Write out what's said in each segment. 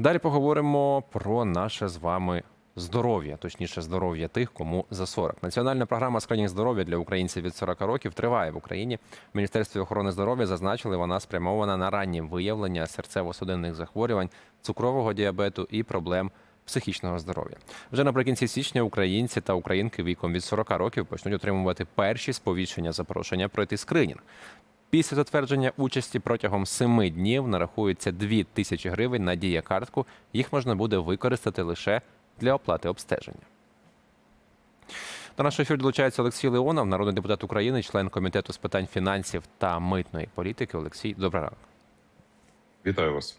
Далі поговоримо про наше з вами здоров'я, точніше, здоров'я тих, кому за 40. Національна програма скринінг здоров'я для українців від 40 років триває в Україні. В Міністерстві охорони здоров'я зазначили, вона спрямована на раннє виявлення серцево-судинних захворювань, цукрового діабету і проблем. Психічного здоров'я вже наприкінці січня українці та українки віком від 40 років почнуть отримувати перші сповіщення запрошення пройти скринінг. Після затвердження участі протягом семи днів нарахується 2 тисячі гривень на дія-картку. Їх можна буде використати лише для оплати обстеження. До нашого ефіру долучається Олексій Леонов, народний депутат України, член комітету з питань фінансів та митної політики. Олексій, добрий ранок. Вітаю вас.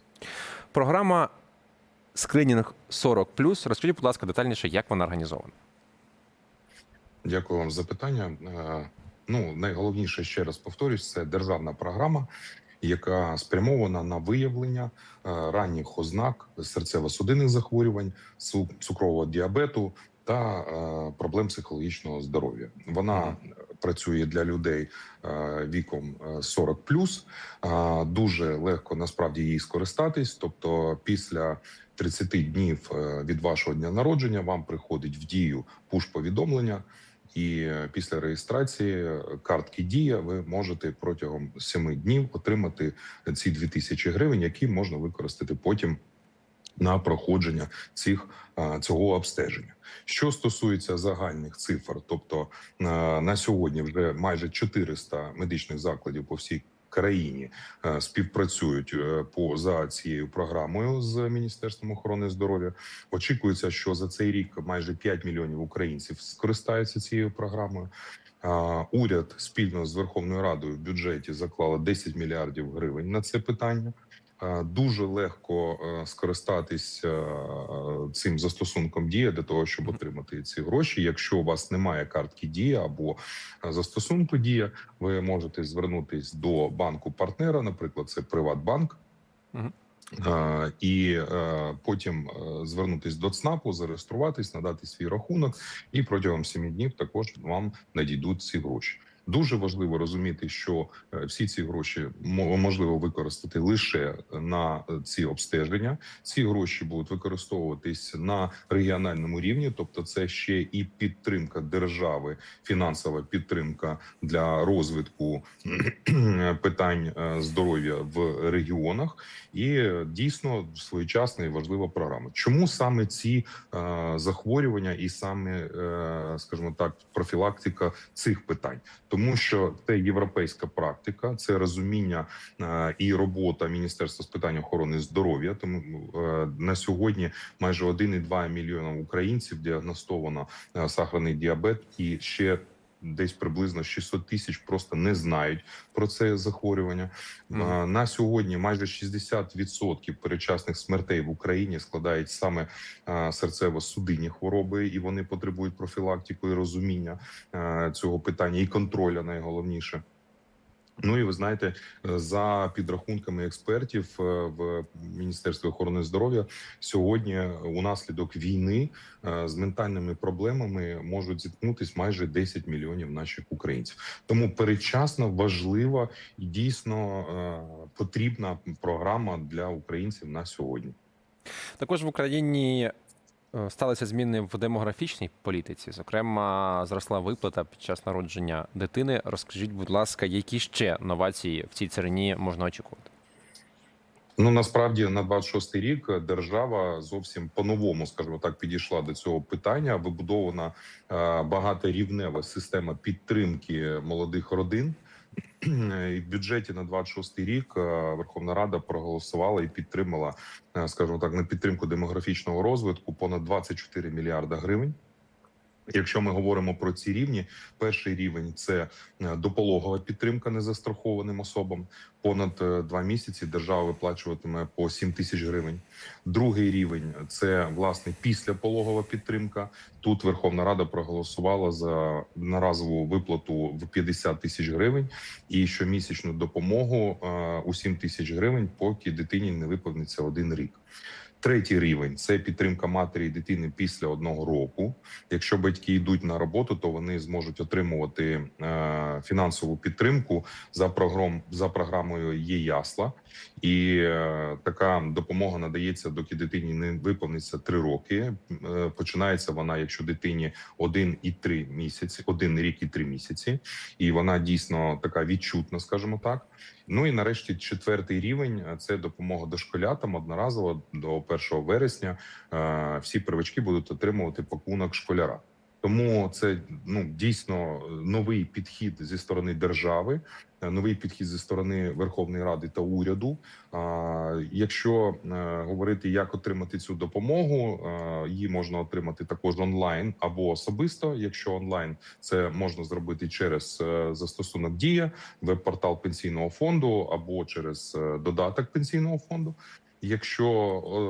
Програма скринінг 40 Розкажіть, будь ласка, детальніше, як вона організована. Дякую вам за питання. Ну, найголовніше ще раз повторюсь, це державна програма, яка спрямована на виявлення е, ранніх ознак серцево-судинних захворювань, цукрового діабету та е, проблем психологічного здоров'я. Вона працює для людей е, віком е, 40 Е, Дуже легко насправді їй скористатись. Тобто, після 30 днів від вашого дня народження вам приходить в дію пуш-повідомлення. І е, після реєстрації е, картки Дія ви можете протягом 7 днів отримати ці 2000 гривень, які можна використати потім на проходження цих цього обстеження. Що стосується загальних цифр, тобто е, на сьогодні вже майже 400 медичних закладів по всій країні е, співпрацюють е, по за цією програмою з Міністерством охорони здоров'я. Очікується, що за цей рік майже 5 мільйонів українців скористаються цією програмою. Уряд спільно з Верховною Радою в бюджеті заклала 10 мільярдів гривень на це питання. А, Дуже легко е, скористатись е, цим застосунком дія для того, щоб отримати ці гроші. Якщо у вас немає картки дія або е, застосунку дія, ви можете звернутись до банку партнера, наприклад, це Приватбанк. Мгм. Е, І е, потім е, звернутись до ЦНАПу, зареєструватись, надати свій рахунок, і протягом семи днів також вам надійдуть ці гроші. Дуже важливо розуміти, що е, всі ці гроші мо- можливо використати лише на е, ці обстеження. Ці гроші будуть використовуватись на регіональному рівні, тобто це ще і підтримка держави, фінансова підтримка для розвитку питань е, здоров'я в регіонах, і дійсно своєчасна і важлива програма. Чому саме ці захворювання і саме, скажімо так, профілактика цих питань? Тому що це європейська практика, це розуміння е, і робота Міністерства з питань охорони здоров'я. Тому е, на сьогодні майже 1,2 мільйона українців діагностовано е, сахарний діабет, і ще десь приблизно 600 тисяч просто не знають про це захворювання. Mm На сьогодні майже 60% перечасних смертей в Україні складають саме серцево-судинні хвороби, і вони потребують профілактику і розуміння цього питання і контроля найголовніше. Ну і ви знаєте, е, за підрахунками експертів е, в Міністерстві охорони здоров'я сьогодні унаслідок війни е, з ментальними проблемами можуть зіткнутись майже 10 мільйонів наших українців. Тому передчасно важлива і дійсно е, потрібна програма для українців на сьогодні. Також в Україні е, сталися зміни в демографічній політиці. Зокрема, зросла виплата під час народження дитини. Розкажіть, будь ласка, які ще новації в цій царині можна очікувати? Ну насправді на 26-й рік держава зовсім по-новому, скажімо так, підійшла до цього питання. Вибудована е, багаторівнева система підтримки молодих родин. І в бюджеті на 26-й рік е, Верховна Рада проголосувала і підтримала, е, скажімо так, на підтримку демографічного розвитку понад 24 мільярда гривень. Якщо ми говоримо про ці рівні, перший рівень це е, допологова підтримка незастрахованим особам. Понад е, два місяці держава виплачуватиме по 7 тисяч гривень. Другий рівень це власне післяпологова підтримка. Тут Верховна Рада проголосувала за наразову виплату в 50 тисяч гривень і щомісячну допомогу е, у 7 тисяч гривень, поки дитині не виповниться один рік. Третій рівень це підтримка матері і дитини після одного року. Якщо батьки йдуть на роботу, то вони зможуть отримувати е, фінансову підтримку за програм за програмою «Є ясла. І е, така допомога надається, доки дитині не виповниться три роки. Е, починається вона, якщо дитині один і три місяці, один рік і три місяці, і вона дійсно така відчутна, скажімо так. Ну і нарешті четвертий рівень це допомога дошколятам одноразово до 1 вересня. е, Всі первачки будуть отримувати пакунок школяра. Тому це ну дійсно новий підхід зі сторони держави, е, новий підхід зі сторони Верховної Ради та уряду. А, Якщо е, говорити, як отримати цю допомогу, е, її можна отримати також онлайн або особисто. Якщо онлайн, це можна зробити через е, застосунок Дія, веб-портал пенсійного фонду або через е, додаток пенсійного фонду. Якщо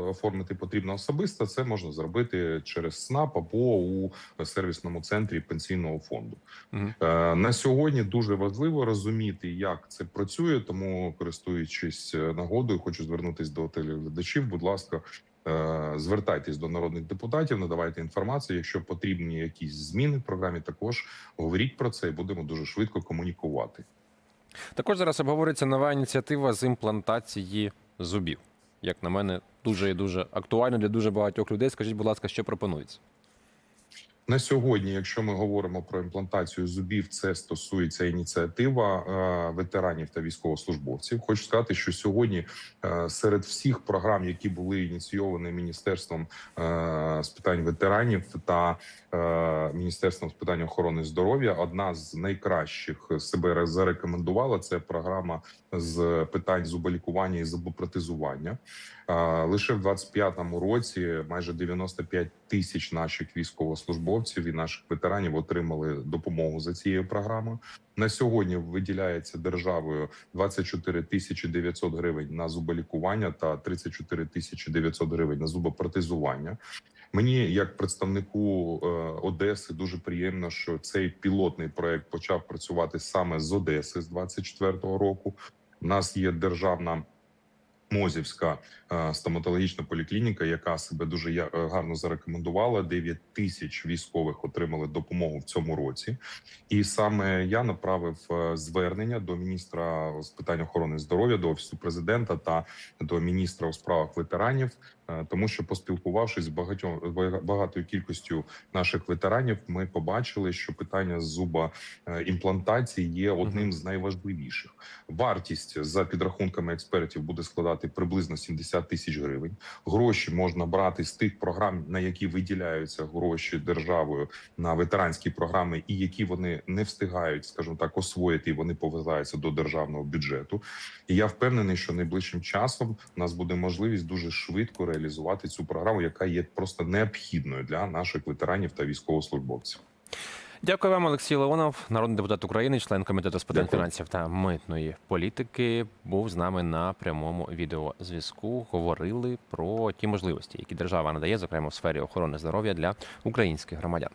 оформити потрібно особисто, це можна зробити через СНАП або у сервісному центрі пенсійного фонду. Е, На сьогодні дуже важливо розуміти, як це працює. Тому, користуючись е, нагодою, хочу звернутись до телеглядачів. Будь ласка, е, звертайтесь до народних депутатів, надавайте інформацію. Якщо потрібні якісь зміни в програмі, також говоріть про це і будемо дуже швидко комунікувати. Також зараз обговорюється нова ініціатива з імплантації зубів. Як на мене, дуже і дуже актуально для дуже багатьох людей. Скажіть, будь ласка, що пропонується? На сьогодні, якщо ми говоримо про імплантацію зубів, це стосується ініціатива е, ветеранів та військовослужбовців. Хочу сказати, що сьогодні е, серед всіх програм, які були ініційовані міністерством е, з питань ветеранів та міністерством з питань охорони здоров'я, одна з найкращих себе зарекомендувала це програма з питань зуболікування і зубопротезування. Лише в 25-му році майже 95 тисяч наших військовослужбовців і наших ветеранів отримали допомогу за цією програмою. На сьогодні виділяється державою 24 тисячі 900 гривень на зуболікування та 34 тисячі 900 гривень на зубопротезування. Мені, як представнику е, Одеси, дуже приємно, що цей пілотний проект почав працювати саме з Одеси з 24-го року. У нас є державна Мозівська е, стоматологічна поліклініка, яка себе дуже е, гарно зарекомендувала. 9 тисяч військових отримали допомогу в цьому році, і саме я направив е, звернення до міністра з питань охорони здоров'я, до офісу президента та до міністра у справах ветеранів, тому що поспілкувавшись з багатьом багатою кількістю наших ветеранів, ми побачили, що питання зуба імплантації є одним з найважливіших. Вартість за підрахунками експертів буде складати приблизно 70 тисяч гривень. Гроші можна брати з тих програм, на які виділяються гроші державою на ветеранські програми, і які вони не встигають, скажімо так, освоїти. і Вони повертаються до державного бюджету. І я впевнений, що найближчим часом у нас буде можливість дуже швидко реалізувати цю програму, яка є просто необхідною для наших ветеранів та військовослужбовців. Дякую вам, Олексій Леонов, народний депутат України, член комітету з питань фінансів та митної політики. Був з нами на прямому відеозв'язку. Говорили про ті можливості, які держава надає, зокрема в сфері охорони здоров'я для українських громадян.